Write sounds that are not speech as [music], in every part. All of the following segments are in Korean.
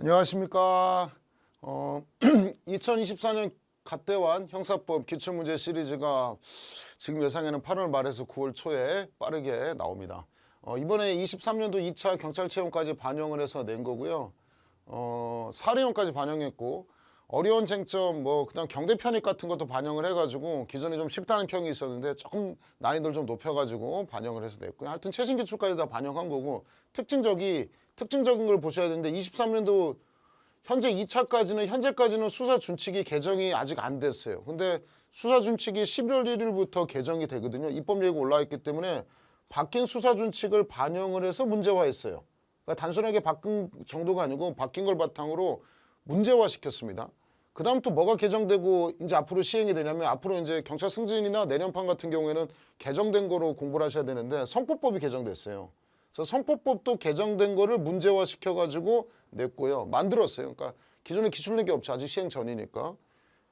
안녕하십니까. 어, [clears throat] 2024년 갓대환 형사법 기출문제 시리즈가 지금 예상에는 8월 말에서 9월 초에 빠르게 나옵니다. 어, 이번에 23년도 2차 경찰 채용까지 반영을 해서 낸 거고요. 어, 사례형까지 반영했고 어려운 쟁점 뭐 그냥 경대 편입 같은 것도 반영을 해가지고 기존에 좀 쉽다는 평이 있었는데 조금 난이도를 좀 높여가지고 반영을 해서 냈고요. 하여튼 최신 기출까지 다 반영한 거고 특징적이 특징적인 걸 보셔야 되는데 23년도 현재 2차까지는 현재까지는 수사 준칙이 개정이 아직 안 됐어요. 근데 수사 준칙이 11월 1일부터 개정이 되거든요. 입법 예고 올라와 있기 때문에 바뀐 수사 준칙을 반영을 해서 문제화했어요. 그러니까 단순하게 바꾼 정도가 아니고 바뀐 걸 바탕으로 문제화 시켰습니다. 그 다음 또 뭐가 개정되고 이제 앞으로 시행이 되냐면 앞으로 이제 경찰 승진이나 내년판 같은 경우에는 개정된 거로 공부를 하셔야 되는데 성폭법이 개정됐어요. 그래서 성폭법도 개정된 거를 문제화 시켜가지고 냈고요. 만들었어요. 그러니까 기존에 기출력이 없죠. 아직 시행 전이니까.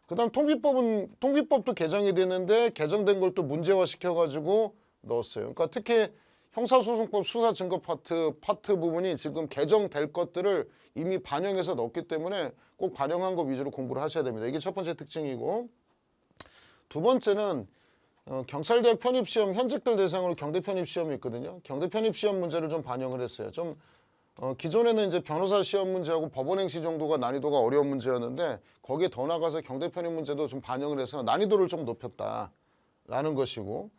그 다음 통비법은 통비법도 개정이 되는데 개정된 걸 또 문제화 시켜가지고 넣었어요. 그러니까 특히 형사소송법 수사 증거 파트 파트 부분이 지금 개정될 것들을 이미 반영해서 넣었기 때문에 꼭 반영한 거 위주로 공부를 하셔야 됩니다. 이게 첫 번째 특징이고 두 번째는 어, 경찰대학 편입시험 현직들 대상으로 경대 편입시험이 있거든요. 경대 편입시험 문제를 좀 반영을 했어요. 좀 어, 기존에는 이제 변호사 시험 문제하고 법원행시 정도가 난이도가 어려운 문제였는데 거기에 더 나가서 경대 편입 문제도 좀 반영을 해서 난이도를 좀 높였다라는 것이고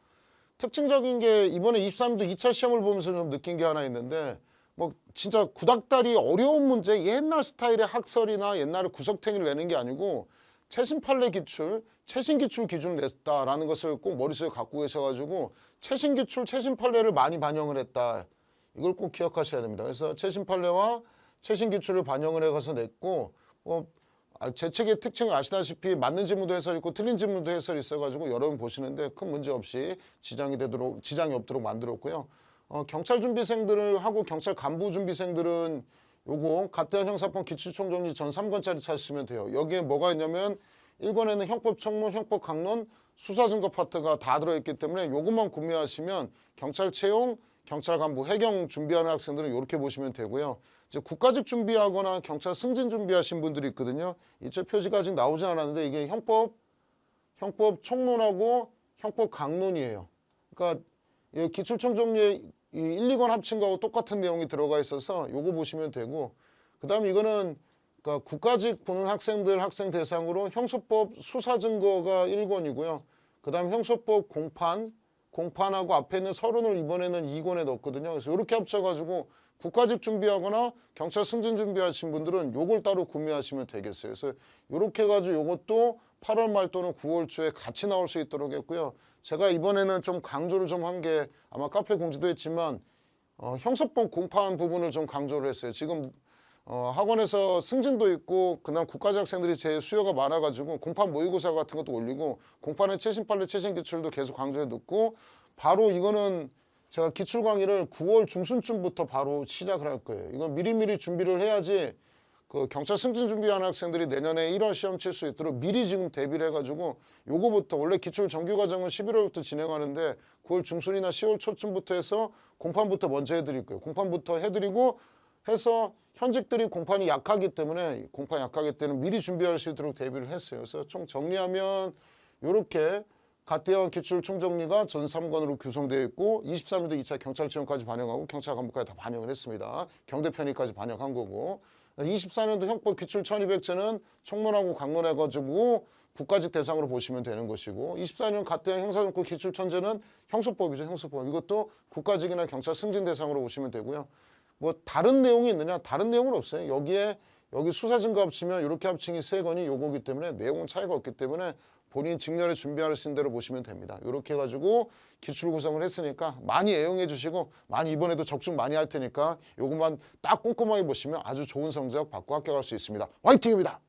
특징적인 게 이번에 23도 2차 시험을 보면서 좀 느낀 게 하나 있는데 뭐 진짜 구닥다리 어려운 문제 옛날 스타일의 학설이나 옛날에 구석탱이를 내는 게 아니고 최신 판례 기출, 최신 기출 기준을 냈다라는 것을 꼭 머릿속에 갖고 계셔가지고 최신 기출, 최신 판례를 많이 반영을 했다. 이걸 꼭 기억하셔야 됩니다. 그래서 최신 판례와 최신 기출을 반영을 해가서 냈고 뭐 아, 제 책의 특징을 아시다시피 맞는 지문도 해설 있고 틀린 지문도 해설이 있어가지고 여러분 보시는데 큰 문제 없이 지장이 되도록 지장이 없도록 만들었고요. 어, 경찰 준비생들을 하고 경찰 간부 준비생들은 요거 가태한 형사법 기출총정리 전 3권짜리 찾으시면 돼요. 여기에 뭐가 있냐면 1권에는 형법 청론, 형법 강론, 수사 증거 파트가 다 들어있기 때문에 요것만 구매하시면 경찰 채용, 경찰 간부, 해경 준비하는 학생들은 이렇게 보시면 되고요. 이제 국가직 준비하거나 경찰 승진 준비하신 분들이 있거든요. 이쪽 표지가 아직 나오진 않았는데 이게 형법, 형법 총론하고 형법 강론이에요. 그러니까 이 1, 2권 합친 거하고 똑같은 내용이 들어가 있어서 요거 보시면 되고 그 다음에 이거는 그러니까 국가직 보는 학생들 학생 대상으로 형소법 수사 증거가 1권이고요. 그 다음에 형소법 공판 공판하고 앞에 있는 서론을 이번에는 2권에 넣었거든요. 그래서 이렇게 합쳐가지고 국가직 준비하거나 경찰 승진 준비하신 분들은 요걸 따로 구매하시면 되겠어요. 그래서 이렇게 해가지고 요것도 8월 말 또는 9월 초에 같이 나올 수 있도록 했고요. 제가 이번에는 좀 강조를 좀 한 게 아마 카페 공지도 했지만 어, 형소법 공판 부분을 좀 강조를 했어요. 지금 어, 학원에서 승진도 있고 그다음 국가직 학생들이 제 수요가 많아가지고 공판 모의고사 같은 것도 올리고 공판의 최신 판례 최신 기출도 계속 강조해 놓고 바로 이거는 제가 기출 강의를 9월 중순쯤부터 바로 시작을 할 거예요. 이건 미리미리 준비를 해야지 그 경찰 승진 준비하는 학생들이 내년에 1월 시험 칠 수 있도록 미리 지금 대비를 해가지고 요거부터 원래 기출 정규 과정은 11월부터 진행하는데 9월 중순이나 10월 초쯤부터 해서 공판부터 먼저 해드릴 거예요. 공판부터 해드리고 해서 현직들이 공판이 약하기 때문에 공판이 약하기 때문에 미리 준비할 수 있도록 대비를 했어요. 그래서 총 정리하면 요렇게 갓대원 기출 총정리가 전 3권으로 구성되어 있고 23년도 2차 경찰 지원까지 반영하고 경찰 간부까지 다 반영을 했습니다. 경대 편의까지 반영한 거고. 24년도 형법 기출 1200제는 총론하고 강론해가지고 국가직 대상으로 보시면 되는 것이고 24년 갓대형 형사정권 기출 천제는 형소법이죠 형소법. 이것도 국가직이나 경찰 승진 대상으로 보시면 되고요. 뭐 다른 내용이 있느냐? 다른 내용은 없어요. 여기에 여기 수사 증거 합치면 이렇게 합칭이 세 건이 요거기 때문에 내용은 차이가 없기 때문에 본인 직렬에 준비하신 대로 보시면 됩니다. 이렇게 해가지고 기출 구성을 했으니까 많이 애용해 주시고 많이 이번에도 적중 많이 할 테니까 요것만 딱 꼼꼼하게 보시면 아주 좋은 성적 받고 합격할 수 있습니다. 화이팅입니다.